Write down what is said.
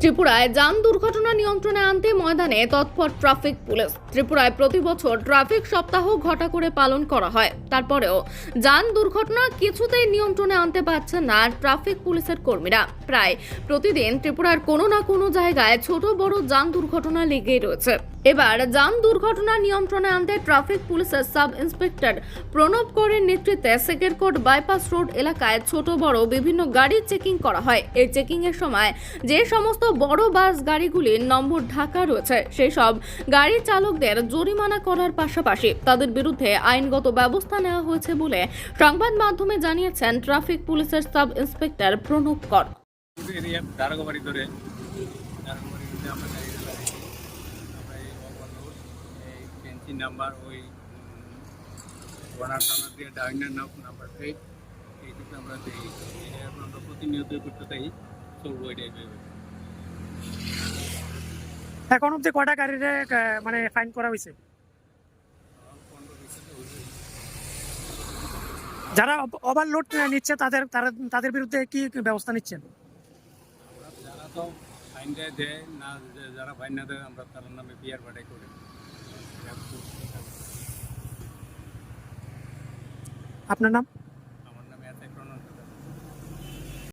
ত্রিপুরায় যান দুর্ঘটনা নিয়ন্ত্রণে আনতে ময়দানে তৎপর ট্রাফিক পুলিশ। ত্রিপুরায় প্রতি বছর ট্রাফিক সপ্তাহ ঘটা করে পালন করা হয়। তারপরেও যান দুর্ঘটনা কিছুতেই নিয়ন্ত্রণে আনতে পারছেন না ট্রাফিক পুলিশের কর্মীরা। প্রায় প্রতিদিন ত্রিপুরার কোনো না কোনো জায়গায় ছোট বড় যান দুর্ঘটনা লেগেই রয়েছে। এবার যান দুর্ঘটনা নিয়ন্ত্রণে আনতে ট্রাফিক পুলিশের সাব ইন্সপেক্টর প্রণব করের নেতৃত্বে সেকেরকোট বাইপাস রোড এলাকায় ছোট বড় বিভিন্ন গাড়ি চেকিং করা হয়। এই চেকিং এর সময় যে সমস্ত বড় বাস গাড়িগুলির নম্বর ঢাকা রয়েছে। সেই সব গাড়ি চালকদের জরিমানা করার পাশাপাশি তাদের বিরুদ্ধে আইনগত ব্যবস্থা নেওয়া হয়েছে বলে সংবাদ মাধ্যমে জানিয়েছেন ট্রাফিক পুলিশের সাব ইন্সপেক্টর প্রণব কর। প্রতিনিয়ত করতে চাই। চলবো এটাই এখন অব্দি কয়টা গাড়ির মানে ফাইন করা হয়েছে যারা ওভারলোড নিচ্ছে তাদের তারা তাদের বিরুদ্ধে কি ব্যবস্থা নিচ্ছেন? যারা তো ফাইন দেয় না যারা ফাইন না দেয় আমরা তার নামে করি। আপনার নাম?